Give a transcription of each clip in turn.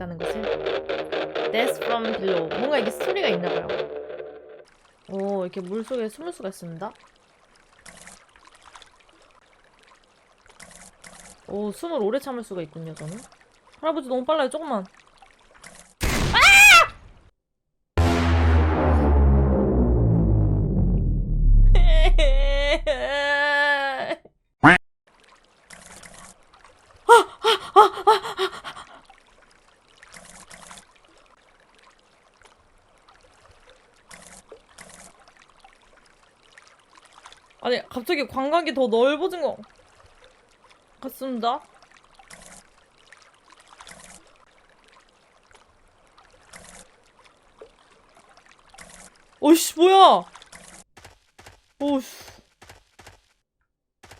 있다는 것을. Death from below. 뭔가 이게 스토리가 있나봐요. 오, 이렇게 물 속에 숨을 수가 있습니다. 오, 숨을 오래 참을 수가 있군요, 저는. 할아버지 너무 빨라요, 조금만. 갑자기 광각이 더 넓어진 것 같습니다. 오씨 뭐야? 오씨.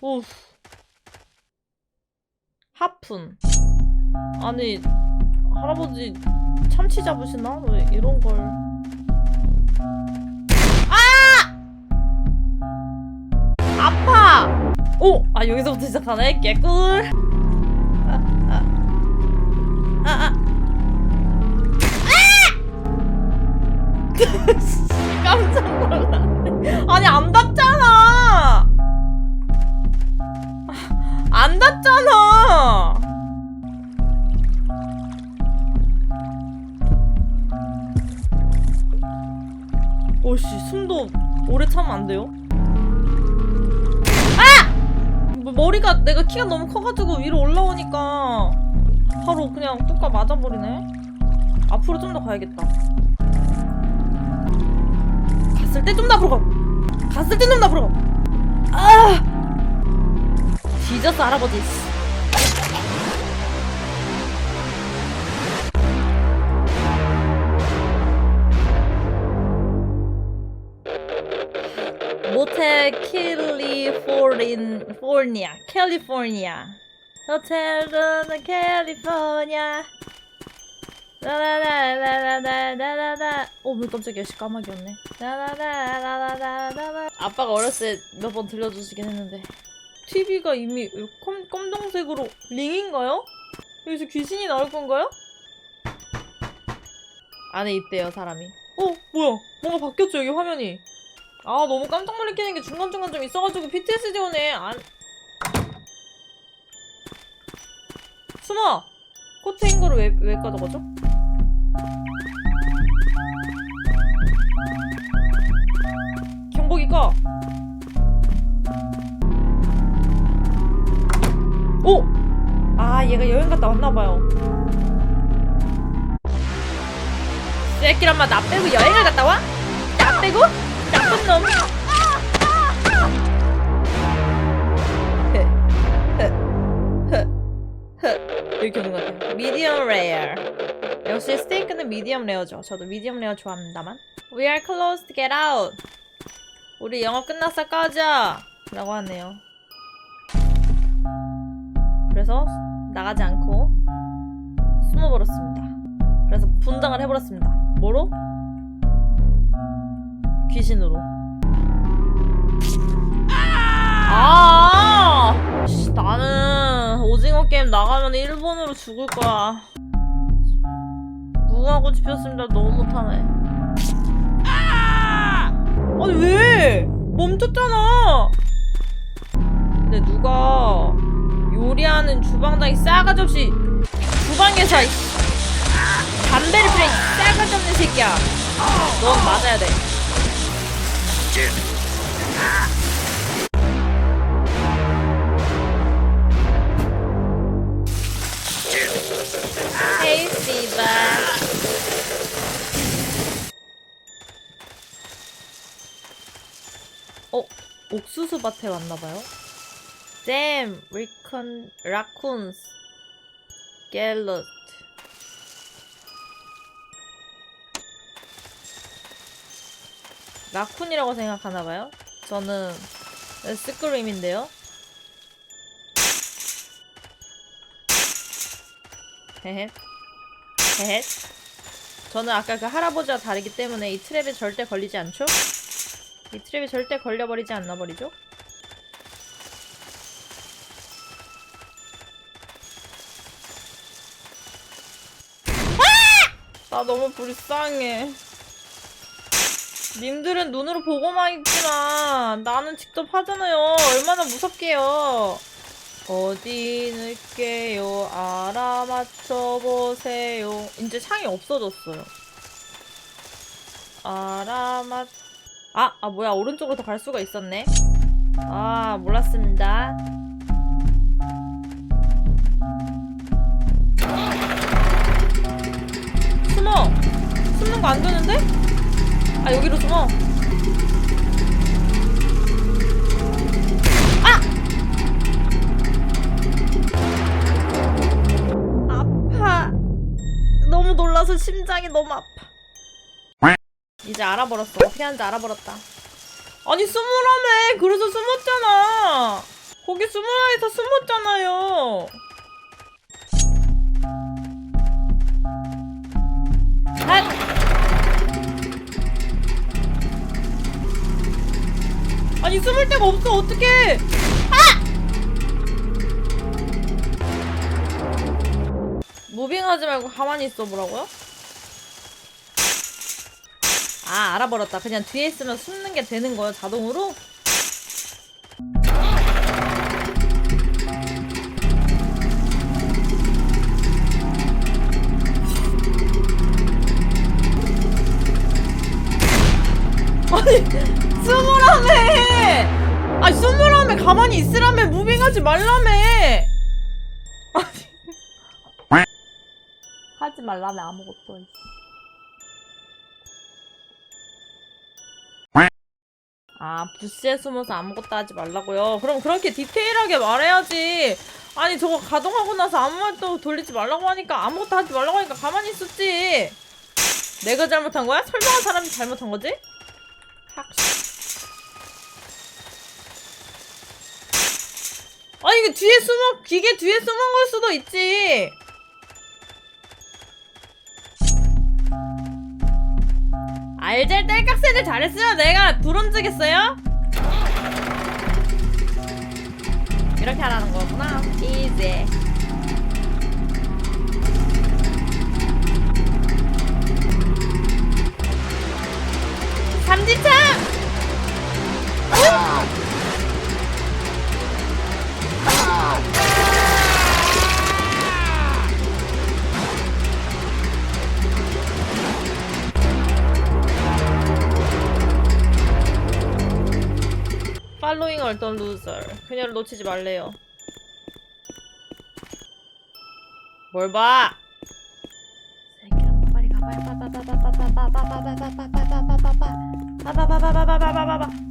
오. 하푼. 아니 할아버지 참치 잡으시나? 왜 이런 걸? 오! 아, 여기서부터 시작하네? 개꿀! 아, 아. 아, 아. 아! 깜짝 놀랐네. 아니, 안 닿잖아! 안 닿잖아! 오씨, 숨도 오래 참으면 안 돼요? 머리가 내가 키가 너무 커가지고 위로 올라오니까 바로 그냥 뚜까 맞아버리네. 앞으로 좀 더 가야겠다. 갔을 때 좀 더 앞으로 가. 갔을 때 좀 더 앞으로 가. 아! 뒤졌어 할아버지. 모텔 캘리포르니아 캘리포니아 호텔은 캘리포니아 라라라라라라라라라. 오물 깜짝이야. 씨 까마귀였네. 라라라라라라라 아빠가 어렸을 때 몇 번 들려주시긴 했는데. TV가 이미 검, 검정색으로 링인가요? 여기서 귀신이 나올 건가요? 안에 있대요 사람이. 어 뭐야? 뭔가 바뀌었죠 여기 화면이 아 너무 깜짝 놀래키는 게 중간중간 좀 있어가지고 PTSD 오네 안 숨어 코트인 거를 왜, 왜 가져가죠? 경복이 가 오! 아 얘가 여행 갔다 왔나봐요 새끼란 마나 빼고 여행을 갔다 와? 나 빼고? 나쁜 놈. 이렇게 오는 것 같아요. 미디엄 레어. 역시 스테이크는 미디엄 레어죠. 저도 미디엄 레어 좋아합니다만. We are close to get out. 우리 영업 끝났어 꺼져. 라고 하네요. 그래서 나가지 않고 숨어버렸습니다. 그래서 분장을 해버렸습니다. 뭐로? 귀신으로. 아! 씨, 나는 오징어 게임 나가면 일본으로 죽을 거야. 무궁화꽃이 피었습니다. 너무 못하네. 아니 왜? 멈췄잖아. 근데 누가 요리하는 주방장이 싸가지 없이 주방에서 이 담배를 이 싸가지 없는 새끼야. 넌 맞아야 돼. Hey, Siva. 어, 옥수수 밭에 왔나봐요. Damn, raccoon, raccoons, gallows. 라쿤이라고 생각하나봐요? 저는 스크림인데요? 헤헷 헤헷 저는 아까 그 할아버지와 다르기 때문에 이 트랩에 절대 걸리지 않죠? 이 트랩에 절대 걸려버리지 않나버리죠? 아! 나 너무 불쌍해 님들은 눈으로 보고만 있지만 나는 직접 하잖아요. 얼마나 무섭게요. 어디 늦게요. 알아맞혀보세요. 이제 창이 없어졌어요. 알아맞... 아, 아 뭐야. 오른쪽으로 더 갈 수가 있었네. 아, 몰랐습니다. 숨어! 숨는 거 안 되는데? 아 여기로 좀 와. 아! 아파. 너무 놀라서 심장이 너무 아파. 이제 알아버렸어. 어떻게 하는지 알아버렸다. 아니 숨으라매 그래서 숨었잖아. 거기 숨으라에서 숨었잖아요. 아! 아니 숨을 데가 없어 어떡해 아! 무빙하지 말고 가만히 있어 보라고요? 아 알아버렸다 그냥 뒤에 있으면 숨는 게 되는 거예요 자동으로? 가만히 있으라며. 무빙하지 말라며. 하지 말라며 아무것도. 아 부스에 숨어서 아무것도 하지 말라고요? 그럼 그렇게 디테일하게 말해야지. 아니 저거 가동하고 나서 아무 말도 돌리지 말라고 하니까 아무것도 하지 말라고 하니까 가만히 있었지. 내가 잘못한 거야? 설명한 사람이 잘못한 거지? 확실 아니 이게 뒤에 숨어 기계 뒤에 숨은 걸 수도 있지. 알젤 딸깍새를 잘했으면 내가 부름지겠어요? 이렇게 하라는 거구나. 이 기회를 놓치지 말래요. 뭘 봐! 새끼야, 빨리 가, 빨리 가, 빨리 가, 빨리 가, 빨리 가, 빨리 가, 빨리 가, 빨리 가, 빨리 가, 빨리 가, 빨리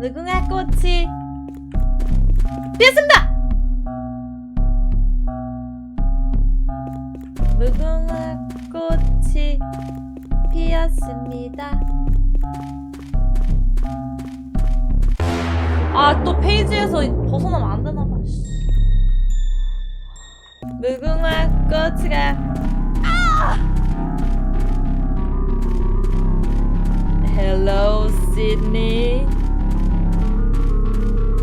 누궁화 꽃이 피었습니다! 아, 또 페이지에서 벗어나면 안 되나 봐. 씨. 무궁화 꽃이가 헬로 시드니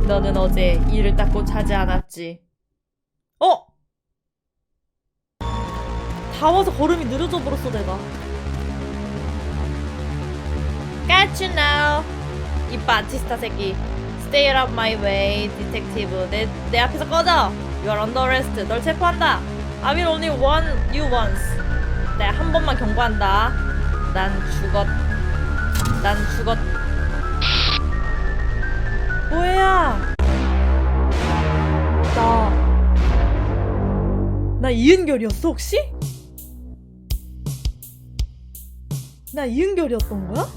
너는 어제 이를 닦고 자지 않았지 어? 다 와서 걸음이 느려져 버렸어 내가 Got you now 이 바티스타 새끼 Stay out of my way, detective 내, 내 앞에서 꺼져 You are under arrest 널 체포한다 I will only warn you once 내가 한 번만 경고한다 난 죽었 난 죽었 뭐야 나 나 이은결이었어 혹시? 나 이은결이었던 거야?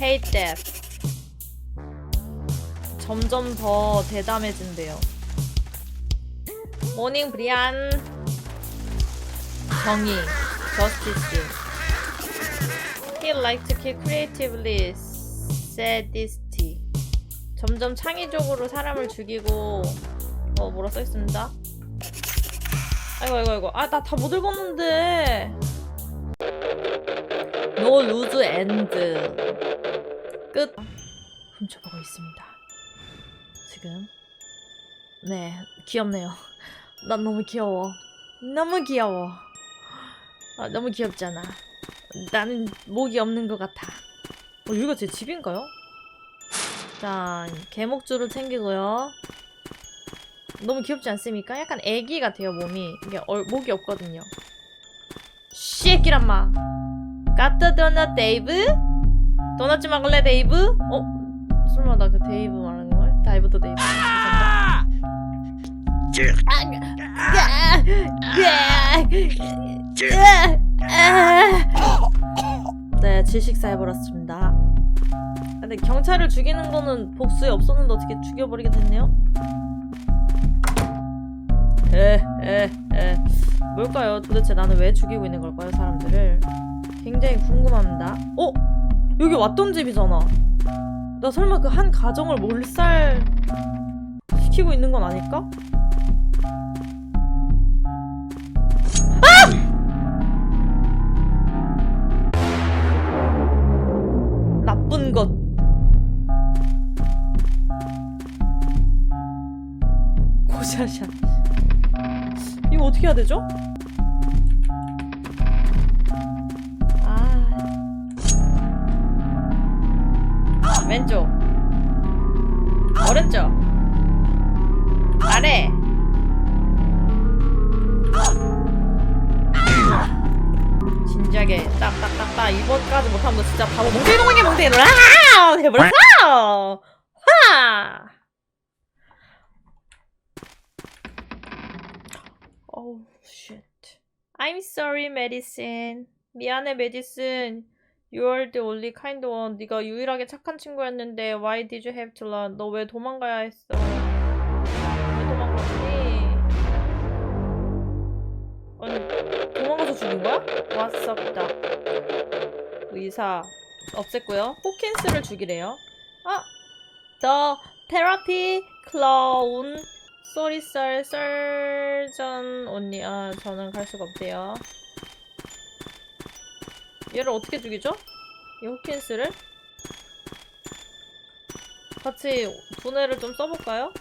Hate that 점점 더 대담해진대요. 모닝 브리안. 정의 저스티스. He liked to kill creatively sadisty 점점 창의적으로 사람을 죽이고 어 뭐라 써 있습니다? 아이고 아이고 아이고. 아 나 다 못 읽었는데. No lose end. 끝. 훔쳐보고 있습니다 지금 네 귀엽네요. 난 너무 귀여워. 너무 귀여워. 아, 너무 귀엽잖아. 나는 목이 없는 것 같아. 어, 여기가 제 집인가요? 자, 개목줄을 챙기고요. 너무 귀엽지 않습니까? 약간 애기 같아요, 몸이. 이게 얼, 목이 없거든요. 쉐끼란 마. 까뜨 도넛 데이브? 도넛 좀 먹을래, 데이브? 어? 설마 나 그 데이브 말하 다이브 더 데이브. 네, 질식사 해버렸습니다. 근데 경찰을 죽이는 거는 복수에 없었는데 어떻게 죽여버리게 됐네요? 에, 에, 에. 뭘까요? 도대체 나는 왜 죽이고 있는 걸까요, 사람들을? 굉장히 궁금합니다. 어? 여기 왔던 집이잖아. 나 설마 그 한 가정을 몰살 시키고 있는 건 아닐까? 아! 나쁜 것. 고샤샤. 이거 어떻게 해야 되죠? 진작에 딱딱딱딱 이번까지 못하면 너 진짜 바보 몽둥이몽둥이 몽둥이 아! 해버렸어! 하! Oh shit. I'm sorry, medicine. 미안해, 메디슨. You're the only kind one. 네가 유일하게 착한 친구였는데 Why did you have to run? 너 왜 도망가야 했어? 가서 죽인 거야? 왔었다. 의사 없앴고요. 호킨스를 죽이래요. 아, The therapy clown. 쏘리 썰 썰전 언니 아 저는 갈 수가 없대요. 얘를 어떻게 죽이죠? 이 호킨스를 같이 두뇌를 좀 써볼까요?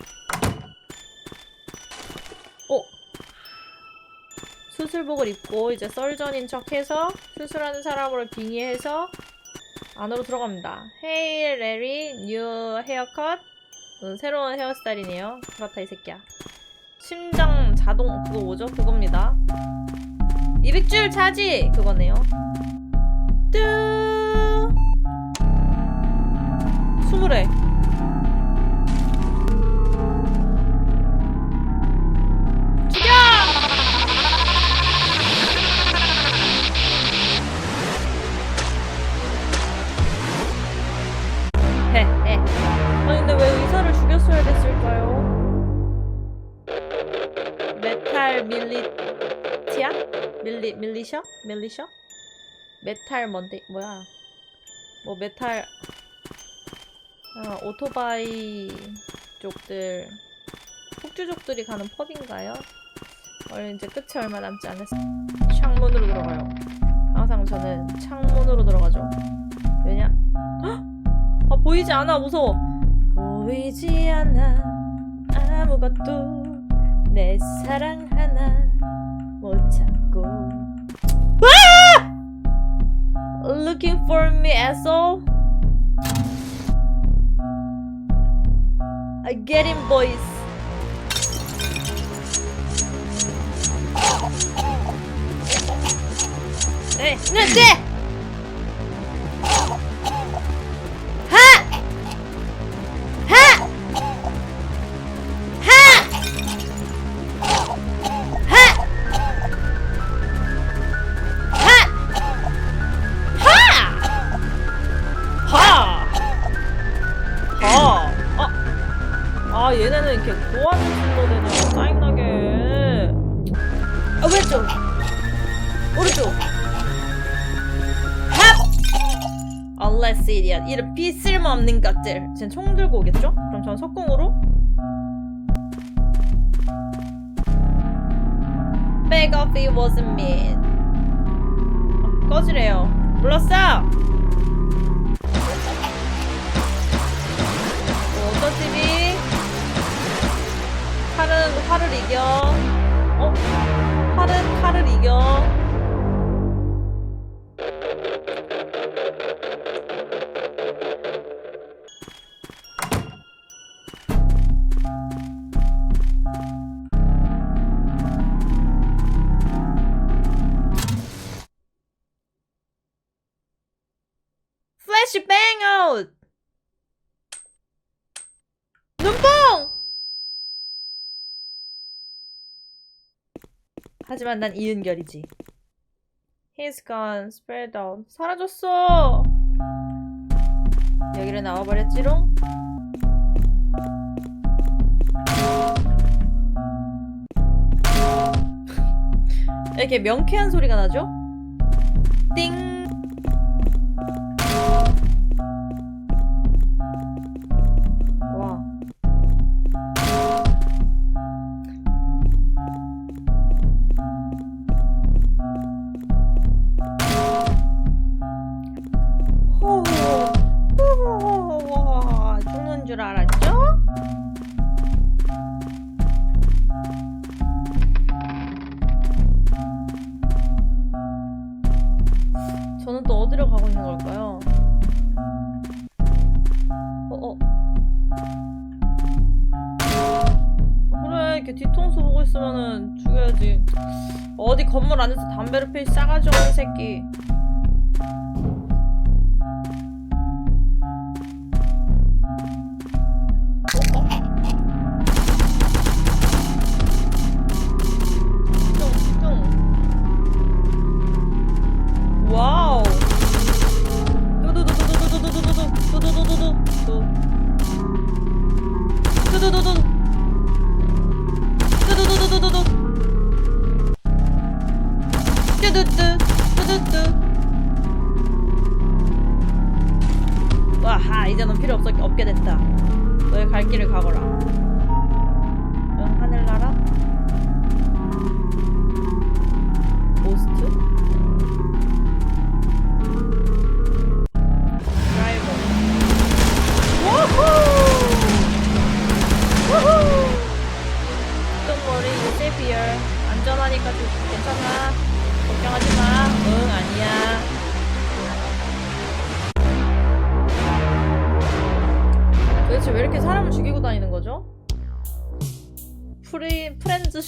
수술복을 입고 이제 썰전인 척해서 수술하는 사람으로 빙의해서 안으로 들어갑니다. Larry, new haircut. 음, 새로운 헤어스타일이네요. 그렇다 이 새끼야. 심장 자동 그거 뭐죠? 그겁니다. 200줄 차지 그거네요. 뜨 스물 메탈 밀리티아? 밀리 밀리셔? 밀리셔? 메탈 뭔데 뭐야? 뭐 메탈 아, 오토바이 쪽들 폭주족들이 가는 펍인가요? 원래 이제 끝이 얼마 남지 않았어. 창문으로 들어가요. 항상 저는 창문으로 들어가죠. 왜냐? 헉! 아 보이지 않아 무서워. 보이지 않아 아무것도 내 사랑 하나 못 찾고. 아! Looking for me, asshole. I get him, boys. 네, 네, 네. 쟤는 총 들고 오겠죠? 그럼 전 석궁으로 Beg off it wasn't me 꺼지래요 몰랐어! 오토TV 칼은 칼을 이겨 어? 칼은 칼을 이겨 하지만 난 이은결이지. He's gone, spread out. 사라졌어! 여기를 나와버렸지롱? 이렇게 명쾌한 소리가 나죠? 띵! 이렇게 뒤통수 보고 있으면은 죽여야지. 어디 건물 안에서 담배를 피우 싸가지 없는 새끼.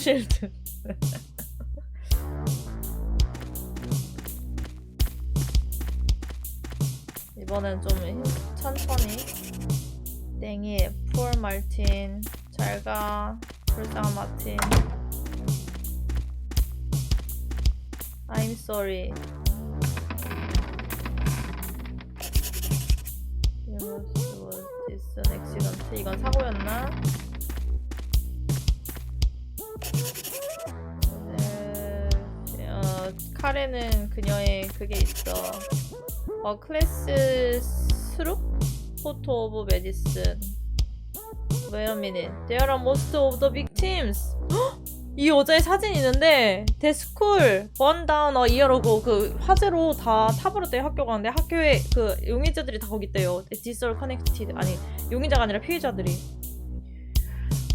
실드. 이번엔 좀 천천히. 땡이, 폴 마틴. 잘가. 불쌍한 마틴. I'm sorry. 이건 사고였나? 어, 카레는 그녀의 그게 있어. 어, 클래스 스루? 포토 오브 메디슨. Wait a minute. There are most of the victims. 헉! 이 여자의 사진이 있는데 데스쿨 원다운 어 이어로고 그 화재로 다 타버렸대요 학교 가는데 학교에 그 용의자들이 다 거기 있대요 디스얼 커넥티드 아니 용의자가 아니라 피해자들이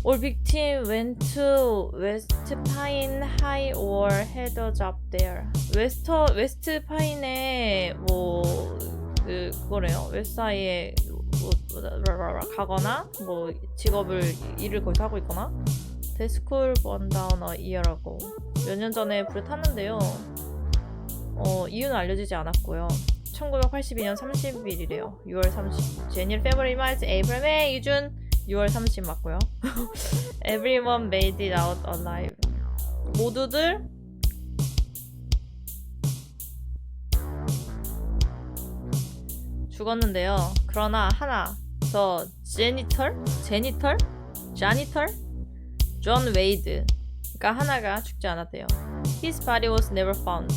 All victim went to West Pine High or had a job there. 웨스터 웨스트 파인에 뭐 그 그거래요. 웨스트하이에 뭐, 뭐, 가거나 뭐 직업을 일을 거기서 하고 있거나 데스쿨 번다운어 이어라고 몇 년 전에 불을 탔는데요. 어 이유는 알려지지 않았고요. 1982년 30일이래요. 6월 30. 제니얼 페브리 마르스 에이프릴 메이 유준 6월 30 맞고요. Everyone made it out alive. 모두들 죽었는데요. 그러나 하나 더 제니털, 제니털, 자니털, 존 웨이드가 하나가 죽지 않았대요. His body was never found.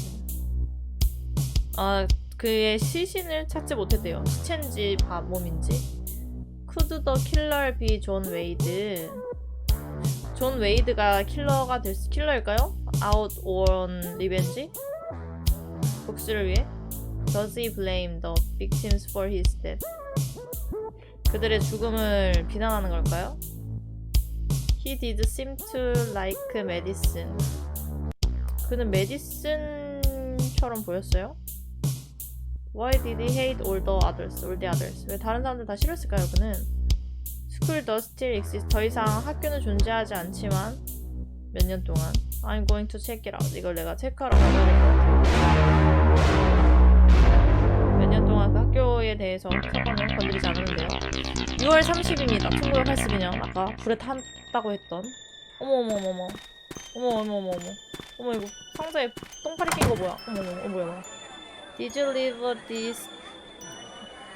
아 그의 시신을 찾지 못했대요. 시체인지 바, 몸인지. Could the killer be 존 웨이드? 존 웨이드가 킬러가 될 수, 킬러일까요? Out on revenge? 복수를 위해? Does he blame the victims for his death? 그들의 죽음을 비난하는 걸까요? He did seem to like medicine. 그는 메디슨처럼 보였어요? Why did he hate all the others? All the others. 왜 다른 사람들 다 싫었을까요? 그는 School does still exist. 더 이상 학교는 존재하지 않지만 몇 년 동안 I'm going to check it out. 이걸 내가 체크하러 가야 될것 같아몇년 동안 그 학교에 대해서 사건을 건드리지 않았는데요. 6월 30입니다. 1982년 아까 불에 탔다고 했던 어머어머어머머 어머어머어머머 어머 이거 상자에 똥파리 낀 거 뭐야 어머어머어머. 어머, 어머, 어머. Did you leave this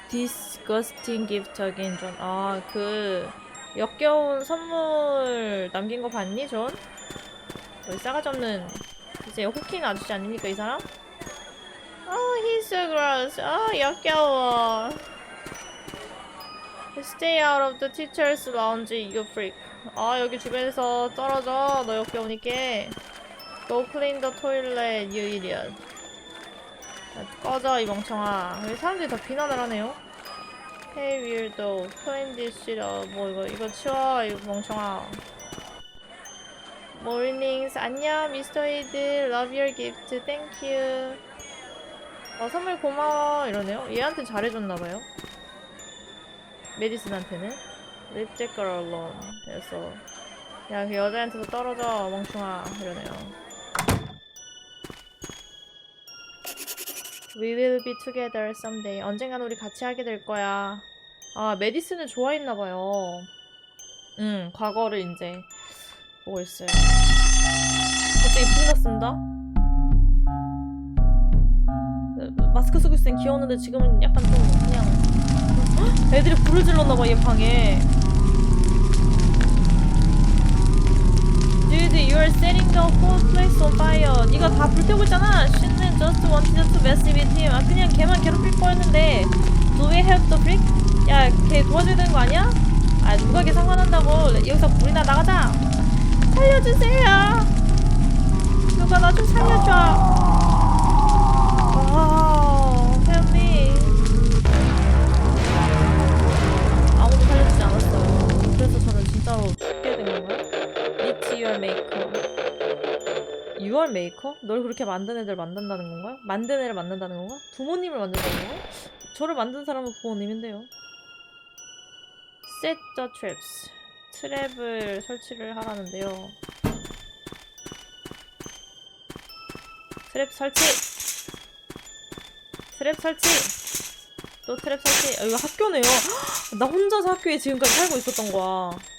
disgusting gift again, John? 아 그 역겨운 선물 남긴 거 봤니, 존? 거의 싸가지 없는 이제 호킹 아저씨 아닙니까 이 사람? Oh, he's so gross. 아 역겨워. Stay out of the teacher's lounge, you freak. 아 여기 주변에서 떨어져. 너 역겨우니까. Go clean the toilet, you idiot. 야, 꺼져 이 멍청아. 왜 사람들이 다 비난을 하네요? Hey weirdo, clean this shit up. 뭐 이거 이거 치워 이 멍청아. Mornings, 안녕, 미스터 헤이드. Love your gift. Thank you. 어, 선물 고마워. 이러네요. 얘한테 잘해줬나봐요. 메디슨한테는. Leave. 그래서, 야, 그 여자한테서 떨어져, 멍충아. 이러네요. We will be together someday. 언젠간 우리 같이 하게 될 거야. 아, 메디슨을 좋아했나 봐요. 음, 과거를 이제 보고 있어요. 갑자기 났습니다. 네, 마스크 쓰고 땐 귀여웠는데 지금은 약간 좀 그냥 헉! 애들이 불을 질렀나 봐 얘 방에 Dude, you're setting the whole place on fire. 네가 다 불태우고 있잖아. She's just wanted to mess with him. 아 그냥 걔만 괴롭힐 거였는데. Do we help the freak? 야, 걔 도와줘야 되는 거 아니야? 아 누가 걔 상관한다고? 여기서 불이나 나가자. 살려주세요. 누가 나 좀 살려줘. 아, help me. 아무도 살려주지 않았어요. 그래서 저는 진짜로 죽게 된 건가요? Meet your. 6월 메이커? 널 그렇게 만든 애들 만든다는 건가요? 만든 애를 만든다는 건가? 부모님을 만든다는 건가? 저를 만든 사람은 부모님인데요. Set the traps. 트랩을 설치를 하라는데요. 트랩 설치! 트랩 설치! 또 트랩 설치! 아, 이거 학교네요. 헉, 나 혼자서 학교에 지금까지 살고 있었던 거야.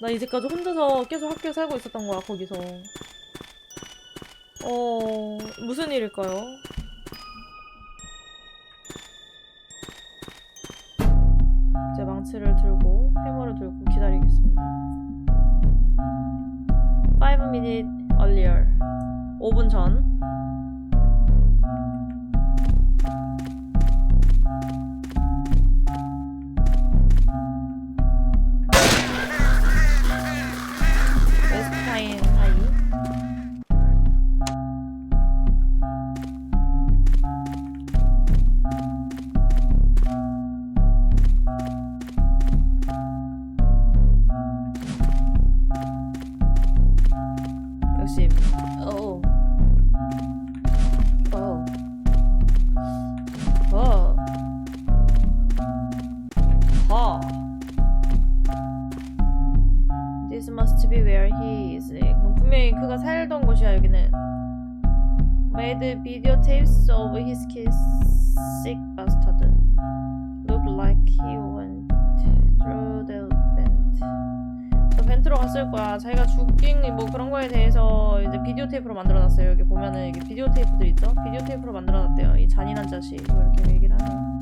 나 이제까지 혼자서 계속 학교에 살고 있었던 거야, 거기서. 어, 무슨 일일까요? 제 망치를 들고, 해머를 들고 기다리겠습니다. 5 minute earlier. 5분 전. Made videotapes of his kiss. Sick bastard. Look like he went through the vent. 저 벤트로 갔을 거야. 자기가 죽긴 뭐 그런 거에 대해서 이제 비디오 테이프로 만들어놨어요. 여기 보면은 이게 비디오 테이프들 있죠? 비디오 테이프로 만들어놨대요. 이 잔인한 자식. 뭐 이렇게 얘기를 하네요.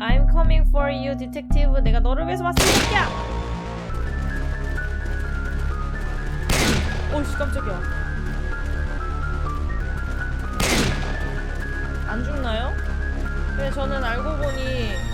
I'm coming for you, detective. 내가 너를 위해서 왔어, 이 새끼야. 오씨 깜짝이야. 안 죽나요? 근데 저는 알고 보니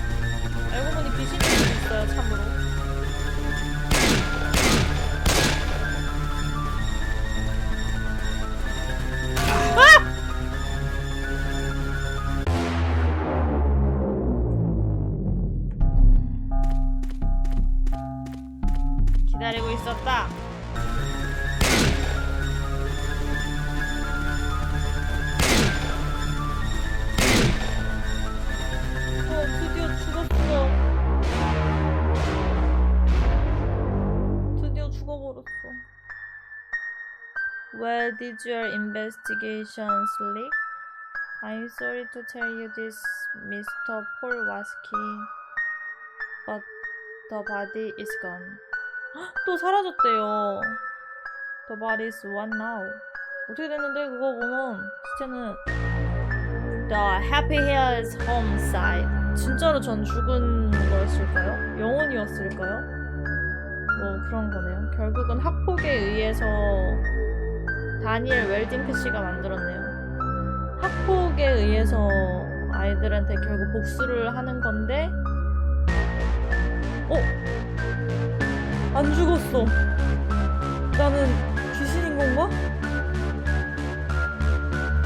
did your investigations leak? I'm sorry to tell you this, Mr. Polwaski, but the body is gone. 헉, 또 사라졌대요. The body is one now. 어떻게 됐는데 그거 보면 시체는 The Happy Hills Homicide. 진짜로 전 죽은 거였을까요? 영혼이었을까요? 뭐 그런 거네요. 결국은 학폭에 의해서 다니엘 웰딩크 씨가 만들었네요. 학폭에 의해서 아이들한테 결국 복수를 하는 건데, 어? 안 죽었어. 나는 귀신인 건가?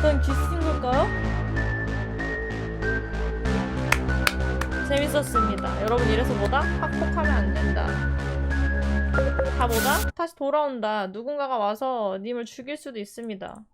난 귀신인 걸까요? 재밌었습니다. 여러분 이래서 뭐다? 학폭하면 안 된다. 다 뭐다? 다시 돌아온다. 누군가가 와서 님을 죽일 수도 있습니다.